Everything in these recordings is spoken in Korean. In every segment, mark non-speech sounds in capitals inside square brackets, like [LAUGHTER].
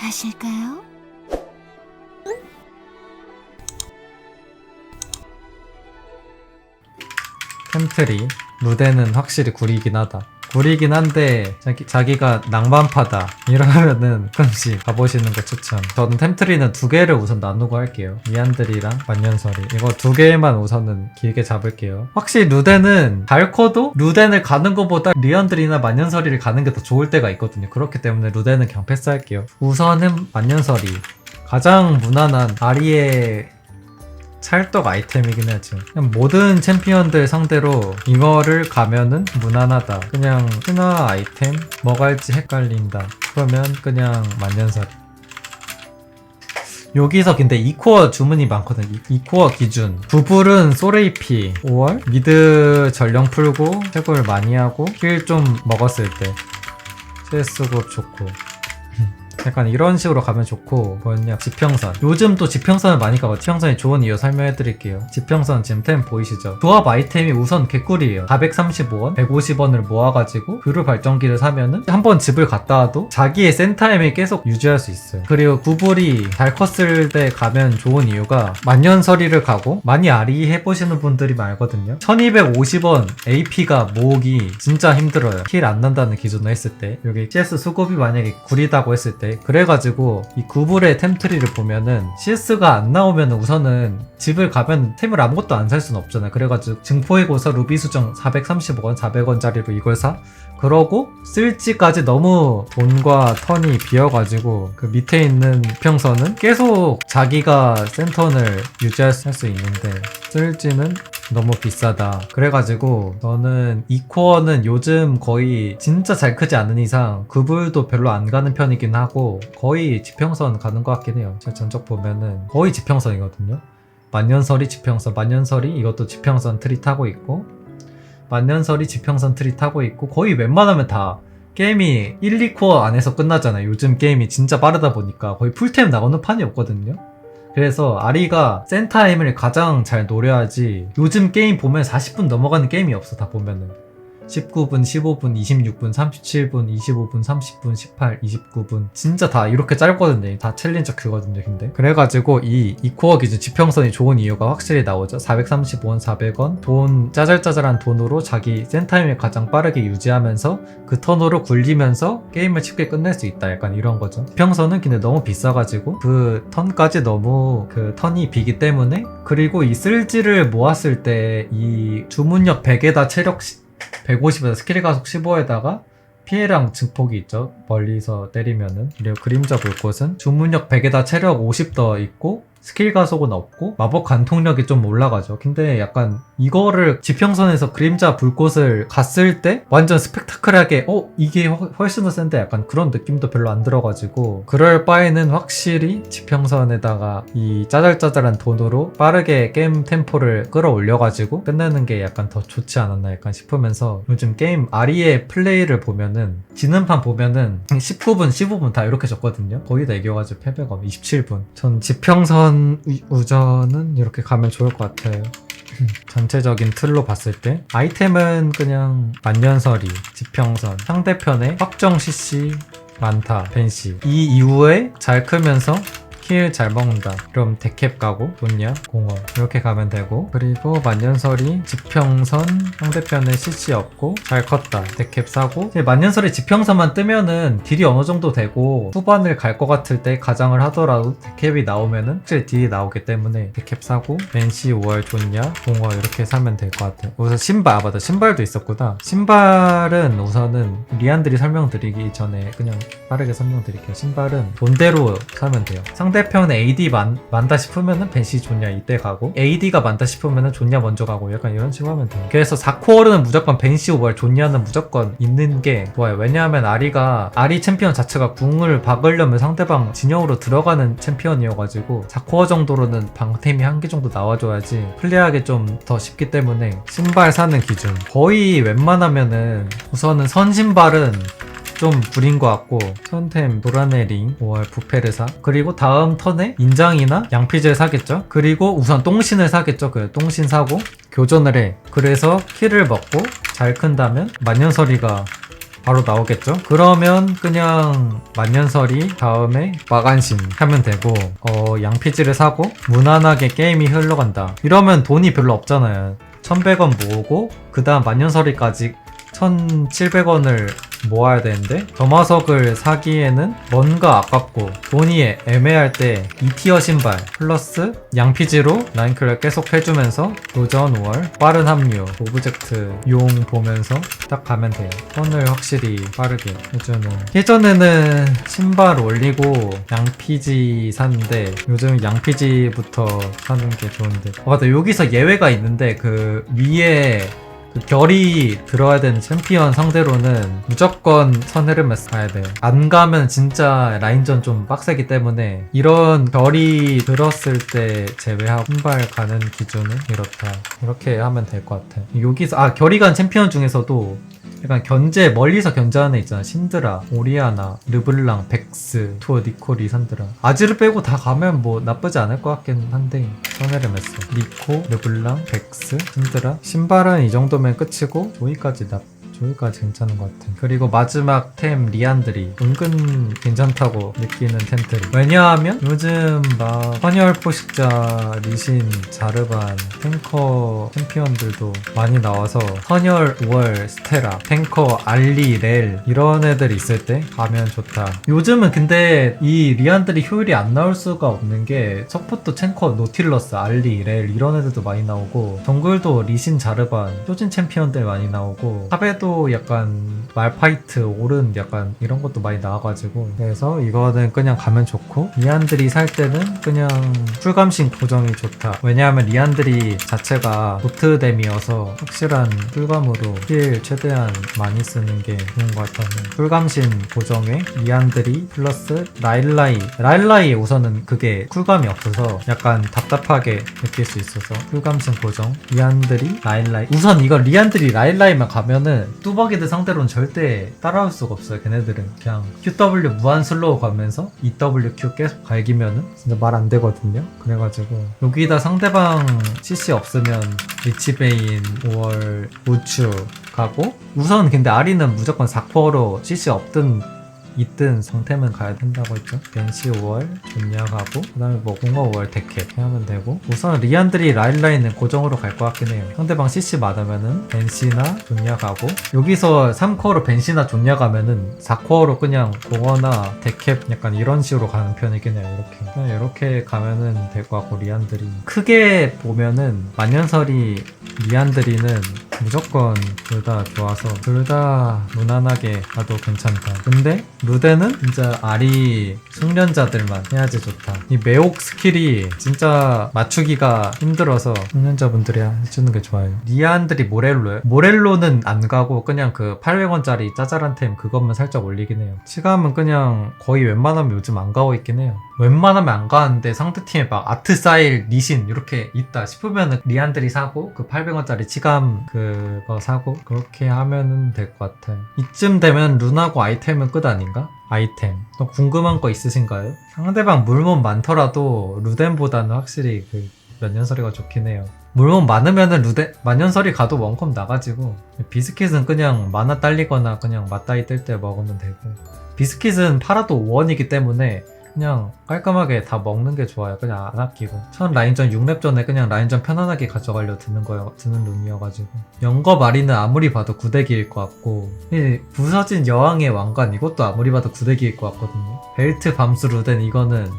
가실까요? 템트리 무대는 확실히 구리긴 하다. 구리긴 한데 자기, 자기 가 낭만파다 이러면은 가끔씩 가보시는 거 추천. 저는 템트리는 두 개를 우선 나누고 할게요. 미안들이랑 만년설이 이거 두 개만 우선은 길게 잡을게요. 확실히 루덴은 달커도 루덴을 가는 것보다 리안들이나 만년설이를 가는 게 더 좋을 때가 있거든요. 그렇기 때문에 루덴은 그냥 패스할게요. 우선은 만년설이 가장 무난한 아리의 찰떡 아이템이긴 하지. 그냥 모든 챔피언들 상대로 이거를 가면은 무난하다. 그냥 신화 아이템 뭐 갈지 헷갈린다. 그러면 그냥 만년설이. 여기서 근데 2코어 주문이 많거든. 2코어 기준. 부불은 소레이피 5월 미드 전령 풀고 채굴 많이 하고 힐 좀 먹었을 때 CS급 좋고 약간 이런 식으로 가면 좋고 뭐였냐 지평선. 요즘 또 지평선을 많이 가고 지평선이 좋은 이유 설명해 드릴게요. 지평선 지금 템 보이시죠? 조합 아이템이 우선 개꿀이에요. 435원 150원을 모아가지고 뷰르 발전기를 사면은 한 번 집을 갔다 와도 자기의 센타임을 계속 유지할 수 있어요. 그리고 구불이 잘 컸을 때 가면 좋은 이유가 만년설이를 가고 많이 아리 해 보시는 분들이 많거든요. 1250원 AP가 모으기 진짜 힘들어요. 킬 안 난다는 기준으로 했을 때. 여기 CS 수급이 만약에 구리다고 했을 때 그래가지고 이 구불의 템트리를 보면은 CS가 안 나오면 우선은 집을 가면 템을 아무것도 안 살 수는 없잖아요 그래가지고 증포의 고서 루비 수정 435원 400원짜리로 이걸 사? 그러고 쓸지까지 너무 돈과 턴이 비어가지고 그 밑에 있는 평선은 계속 자기가 센턴을 유지할 수 있는데 쓸지는 너무 비싸다. 그래가지고 저는 이 코어는 요즘 거의 진짜 잘 크지 않은 이상 구불도 별로 안 가는 편이긴 하고 거의 지평선 가는 것 같긴 해요. 제 전적 보면은 거의 지평선이거든요. 만년설이 지평선, 만년설이 이것도 지평선 트리 타고 있고 만년설이 지평선 트리 타고 있고 거의 웬만하면 다 게임이 1, 2코어 안에서 끝나잖아요. 요즘 게임이 진짜 빠르다 보니까 거의 풀템 나오는 판이 없거든요. 그래서 아리가 센타임을 가장 잘 노려야지 요즘 게임 보면 40분 넘어가는 게임이 없어 다 보면은 19분, 15분, 26분, 37분, 25분, 30분, 18, 29분. 진짜 다 이렇게 짧거든요. 다 챌린저 큐거든요 근데. 그래가지고 이 이코어 기준 지평선이 좋은 이유가 확실히 나오죠. 435원, 400원. 돈 짜잘짜잘한 돈으로 자기 센타임을 가장 빠르게 유지하면서 그 턴으로 굴리면서 게임을 쉽게 끝낼 수 있다. 약간 이런 거죠. 지평선은 근데 너무 비싸가지고 그 턴까지 너무 그 턴이 비기 때문에 그리고 이 쓸지를 모았을 때 이 주문력 100에다 체력 150에다 스킬 가속 15에다가 피해량 증폭이 있죠. 멀리서 때리면은. 그리고 그림자 불꽃은 주문력 100에다 체력 50 더 있고 스킬 가속은 없고 마법 간통력이 좀 올라가죠. 근데 약간 이거를 지평선에서 그림자 불꽃을 갔을 때 완전 스펙타클하게 어 이게 훨- 훨씬 더 센데? 약간 그런 느낌도 별로 안 들어가지고 그럴 바에는 확실히 지평선에다가 이 짜잘짜잘한 돈으로 빠르게 게임 템포를 끌어올려가지고 끝내는 게 약간 더 좋지 않았나 약간 싶으면서 요즘 게임 아리의 플레이를 보면은 지는 판 보면은 19분 15분 다 이렇게 졌거든요. 거의 다 이겨가지고 패배가 27분. 전 지평선 우- 우전은 이렇게 가면 좋을 것 같아요. [CLEARS THROAT] 전체적인 틀로 봤을 때. 아이템은 그냥 만년설이 지평선 상대편에 확정 CC 많다 벤시 이 이후에 잘 크면서 킬잘 먹는다. 그럼 데캡 가고 돈냐 공원. 이렇게 가면 되고. 그리고 만년설이 지평선 상대편에 CC 없고 잘 컸다. 데캡 사고. 만년설이 지평선만 뜨면은 딜이 어느 정도 되고 후반을 갈 것 같을 때 가장을 하더라도 데캡이 나오면은 확실히 딜이 나오기 때문에 데캡 사고 벤시 5월 좋냐 공원 이렇게 사면 될 것 같아요. 우선 신발 아 맞다 신발도 있었구나. 신발은 우선은 리안들이 설명드리기 전에 그냥 빠르게 설명드릴게요. 신발은 돈대로 사면 돼요. 상대 편 AD 많, 많다 싶으면은 벤시 좋냐 이때 가고 AD가 많다 싶으면은 좋냐 먼저 가고 약간 이런 식으로 하면 돼요. 그래서 4코어는 무조건 벤시 5월 좋냐는 무조건 있는 게 좋아요. 왜냐하면 아리가 아리 챔피언 자체가 궁을 박으려면 상대방 진영으로 들어가는 챔피언이어가지고 4코어 정도로는 방템이 한 개 정도 나와줘야지 플레이하기 좀 더 쉽기 때문에 신발 사는 기준. 거의 웬만하면은 우선은 선신발은 좀 구린 것 같고 선템 노란의 링 5월 부페르사. 그리고 다음 턴에 인장이나 양피젤 사겠죠? 그리고 우선 똥신을 사겠죠? 그 똥신 사고 교전을 해. 그래서 킬을 먹고 잘 큰다면 만년설이가 바로 나오겠죠? 그러면 그냥 만년설이 다음에 마간신 하면 되고 어 양피지를 사고 무난하게 게임이 흘러간다. 이러면 돈이 별로 없잖아요. 1100원 모으고 그 다음 만년설이까지 1700원을 모아야 되는데 점화석을 사기에는 뭔가 아깝고 돈이 애매할 때 2티어 신발 플러스 양피지로 라인클을 계속 해주면서 도전 5월 빠른 합류 오브젝트 용 보면서 딱 가면 돼요. 턴을 확실히 빠르게 해주는. 예전에는 신발 올리고 양피지 샀는데 요즘 양피지부터 사는 게 좋은데. 어 맞다. 여기서 예외가 있는데 그 위에 그 결이 들어야 되는 챔피언 상대로는 무조건 선헤르메스 가야 돼요. 안 가면 진짜 라인전 좀 빡세기 때문에 이런 결이 들었을 때 제외하고 신발 가는 기준은 이렇다. 이렇게 하면 될 것 같아. 여기서 아 결이 간 챔피언 중에서도 약간 견제 멀리서 견제하는 애 있잖아. 신드라, 오리아나, 르블랑, 백스, 투어, 니코, 리산드라. 아지를 빼고 다 가면 뭐 나쁘지 않을 것 같긴 한데 선헤르메스, 니코, 르블랑, 백스, 신드라. 신발은 이 정도면 끝이고 조이까지 나 조이까지 괜찮은 것 같아 그리고 마지막 템 리안들이 은근 괜찮다고 느끼는 템들이. 왜냐하면 요즘 막 헌혈 포식자, 리신, 자르반, 탱커 챔피언들도 많이 나와서 헌혈, 5월, 스테라, 탱커, 알리, 렐 이런 애들 있을 때 가면 좋다. 요즘은 근데 이 리안들이 효율이 안 나올 수가 없는 게 서포트 탱커, 노틸러스, 알리, 렐 이런 애들도 많이 나오고 정글도 리신, 자르반, 효진 챔피언들 많이 나오고 탑에도 약간 말파이트, 오른 약간 이런 것도 많이 나와가지고. 그래서 이거는 그냥 가면 좋고 리안들이 살 때는 그냥 풀감식 고정이 좋다. 왜냐하면 리안들이 자체가 도트댐이어서 확실한 풀감으로 힐 최대한 많이 쓰는 게 좋은 것 같아서 풀감신 고정에 리안들이 플러스 라일라이. 라일라이 우선은 그게 쿨감이 없어서 약간 답답하게 느낄 수 있어서 쿨감신 고정 리안들이 라일라이. 우선 이거 리안들이 라일라이만 가면은 뚜벅이들 상대로는 절대 따라올 수가 없어요 걔네들은. 그냥 QW 무한 슬로우 가면서 EWQ 계속 갈기면은 진짜 말 안 되거든요. 그래가지고 여기다 상대방 CC 없으면 리치베인 5월 우추 가고 우선 근데 아리는 무조건 4코어로 CC 없든 있든 상태면 가야 된다고 했죠. 벤시 5월 존야 가고 그 다음에 뭐 공허 5월 데캡 이렇게 하면 되고 우선 리안들이 라인라인은 고정으로 갈 것 같긴 해요. 상대방 CC 맞으면은 벤시나 존야 가고 여기서 3코어로 벤시나 존야 가면은 4코어로 그냥 공허나 데캡 약간 이런 식으로 가는 편이긴 해요. 이렇게 그냥 이렇게 가면은 될 것 같고 리안들이 크게 보면은 만년설이 리안들이는 무조건 둘 다 좋아서 둘 다 무난하게 가도 괜찮다. 근데 루데는 진짜 아리 숙련자들만 해야지 좋다. 이 매혹 스킬이 진짜 맞추기가 힘들어서 숙련자분들이 해주는 게 좋아요. 리안들이 모렐로요. 모렐로는 안 가고 그냥 그 800원짜리 짜잘한 템 그것만 살짝 올리긴 해요. 치감은 그냥 거의 웬만하면 요즘 안 가고 있긴 해요. 웬만하면 안 가는데 상대팀에 막 아트 사일, 리신 이렇게 있다 싶으면은 리안들이 사고 그 800원짜리 치감 그거 사고 그렇게 하면은 될 것 같아요. 이쯤 되면 룬하고 아이템은 끝 아닌가? 아이템. 또 궁금한 거 있으신가요? 상대방 물몸 많더라도 루덴보다는 확실히 그 몇년설이가 좋긴 해요. 물몸 많으면은 루덴 만년설이 가도 원컴 나가지고 비스킷은 그냥 만화 딸리거나 그냥 맞다이 뜰 때 먹으면 되고 비스킷은 팔아도 원이기 때문에 그냥 깔끔하게 다 먹는 게 좋아요. 그냥 안 아끼고. 첫 라인전 6렙 전에 그냥 라인전 편안하게 가져가려 드는 거요, 드는 룸이어가지고. 영거 마리는 아무리 봐도 구대기일 것 같고, 이 부서진 여왕의 왕관 이것도 아무리 봐도 구대기일 것 같거든요. 벨트 밤수 루덴 이거는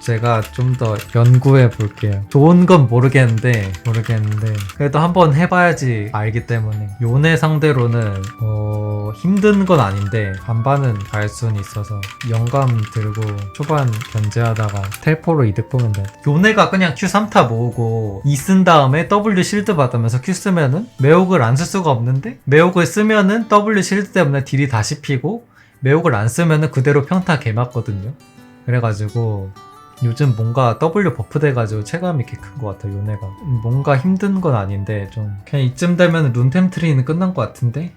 제가 좀 더 연구해 볼게요. 좋은 건 모르겠는데, 모르겠는데, 그래도 한번 해봐야지 알기 때문에. 요네 상대로는, 어, 힘든 건 아닌데, 반반은 갈 수는 있어서, 영감 들고 초반 견제하다가 텔포로 이득 보면 돼. 요네가 그냥 Q3타 모으고, E 쓴 다음에 W 실드 받으면서 Q 쓰면은, 매혹을 안 쓸 수가 없는데, 매혹을 쓰면은 W 실드 때문에 딜이 다시 피고, 매혹을 안 쓰면은 그대로 평타 개 맞거든요. 그래가지고 요즘 뭔가 W 버프 돼가지고 체감이 꽤큰것 같아요 요네가. 뭔가 힘든 건 아닌데 좀 그냥 이쯤 되면 룬템 트리는 끝난 것 같은데